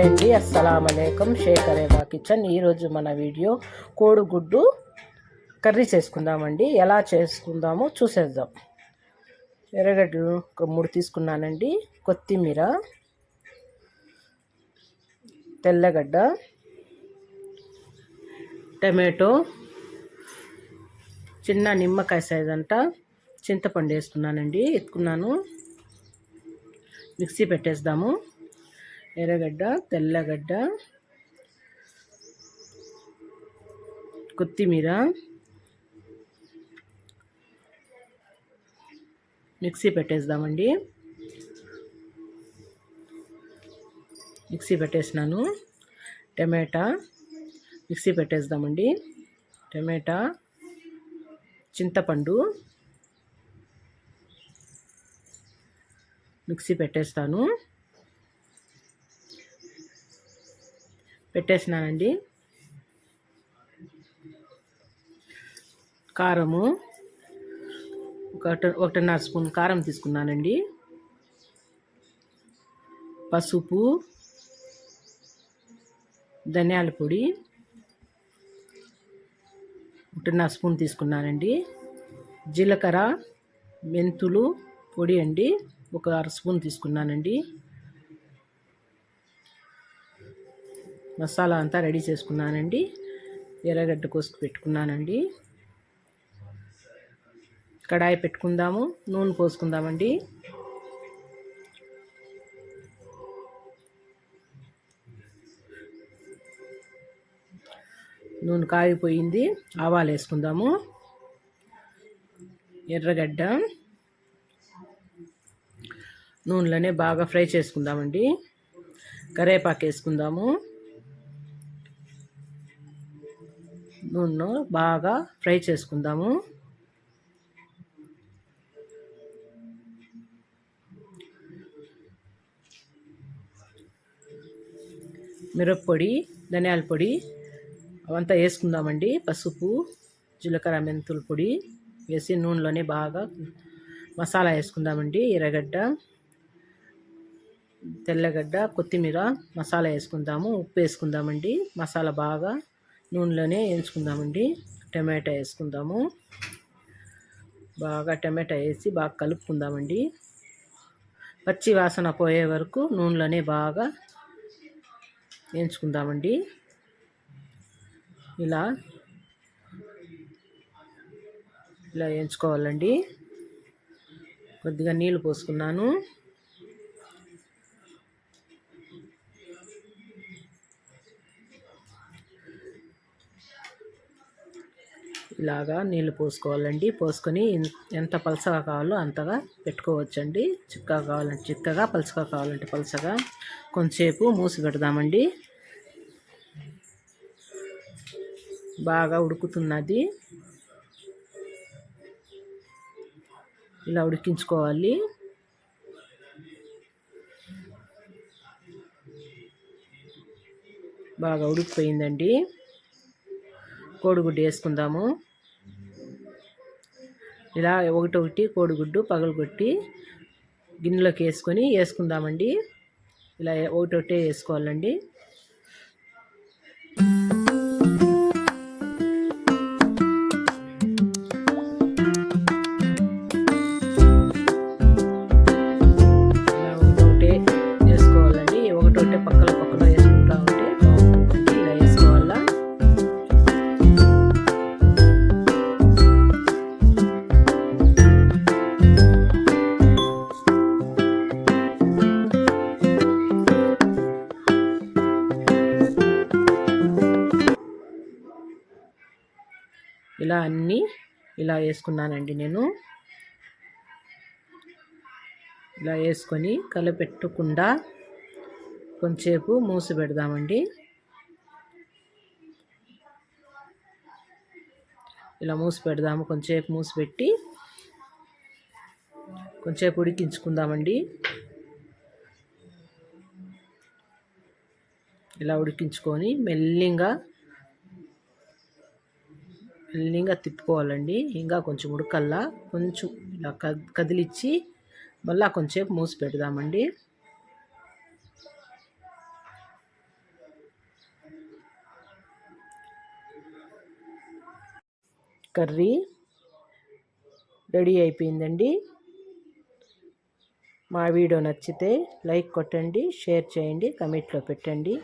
అస్సలం అలైకం షేక్ అరేబా కిచెన్. ఈరోజు మన వీడియో కోడిగుడ్డు కర్రీ చేసుకుందామండి. ఎలా చేసుకుందామో చూసేద్దాం. ఎర్రగడ్డలు ఒక మూడు తీసుకున్నానండి. కొత్తిమీర తెల్లగడ్డ టమాటో చిన్న నిమ్మకాయ సైజ్ అంట చింతపండు వేసుకున్నానండి ఎత్తుకున్నాను. మిక్సీ పెట్టేద్దాము. ఎర్రగడ్డ తెల్లగడ్డ కొత్తిమీర మిక్సీ పెట్టేద్దామండి. మిక్సీ పెట్టేసినాను. టమాటా మిక్సీ పెట్టేద్దామండి. టమాటా చింతపండు మిక్సీ పెట్టేస్తాను. పెట్టేసినానండి. కారము ఒకటి ఒకటిన్నర స్పూన్ కారం తీసుకున్నానండి. పసుపు ధనియాల పొడి ఒకటిన్నర స్పూన్ తీసుకున్నానండి. జీలకర్ర మెంతులు పొడి అండి ఒక అర స్పూన్ తీసుకున్నానండి. మసాలా అంతా రెడీ చేసుకున్నానండి. ఎర్రగడ్డ కోసుకు పెట్టుకున్నానండి. కడాయి పెట్టుకుందాము నూనె పోసుకుందామండి. నూనె కాగిపోయింది ఆవాలు వేసుకుందాము. ఎర్రగడ్డ నూనెలోనే బాగా ఫ్రై చేసుకుందామండి. కరేపాకు వేసుకుందాము. నూనె బాగా ఫ్రై చేసుకుందాము. మిరప్పొడి ధనియాల పొడి అవంతా వేసుకుందామండి. పసుపు జీలకర్ర మెంతుల పొడి వేసి నూనెలోనే బాగా మసాలా వేసుకుందామండి. ఎర్రగడ్డ తెల్లగడ్డ కొత్తిమీర మసాలా వేసుకుందాము. ఉప్పు వేసుకుందామండి. మసాలా బాగా నూనెలోనే వేయించుకుందామండి. టమాటా వేసుకుందాము. బాగా టమాటా వేసి బాగా కలుపుకుందామండి. పచ్చి వాసన పోయే వరకు నూనెలోనే బాగా వేయించుకుందామండి. ఇలా ఇలా వేయించుకోవాలండి. కొద్దిగా నీళ్ళు పోసుకున్నాను. ఇలాగా నీళ్ళు పోసుకోవాలండి. పోసుకొని ఎంత పలసగా కావాలో అంతగా పెట్టుకోవచ్చండి. చిక్కగా కావాలంటే చిక్కగా పలసగా కావాలంటే పలసగా. కొంతసేపు మూసి పెడదామండి. బాగా ఉడుకుతున్నది. ఇలా ఉడికించుకోవాలి. బాగా ఉడికిపోయిందండి. కోడిగుడ్డు వేసుకుందాము. ఇలా ఒకటొకటి కోడిగుడ్డు పగలగొట్టి గిన్నెలోకి వేసుకొని వేసుకుందామండి. ఇలా ఒకటొకటే వేసుకోవాలండి. ఇలా అన్నీ ఇలా వేసుకున్నానండి నేను. ఇలా వేసుకొని కలపెట్టకుండా కొంచెంసేపు మూసి పెడదామండి. ఇలా మూసి పెడదాము కొంచెంసేపు మూసి పెట్టి కొంచెంసేపు ఉడికించుకుందామండి. ఇలా ఉడికించుకొని మెల్లిగా మెల్లిగా తిప్పుకోవాలండి. ఇంకా కొంచెం ఉడకల్లా కొంచెం ఇలా కదిలిచ్చి మళ్ళీ కొంచెంసేపు మూసి పెడదామండి. కర్రీ రెడీ అయిపోయిందండి. మా వీడియో నచ్చితే లైక్ కొట్టండి షేర్ చేయండి కమెంట్లో పెట్టండి.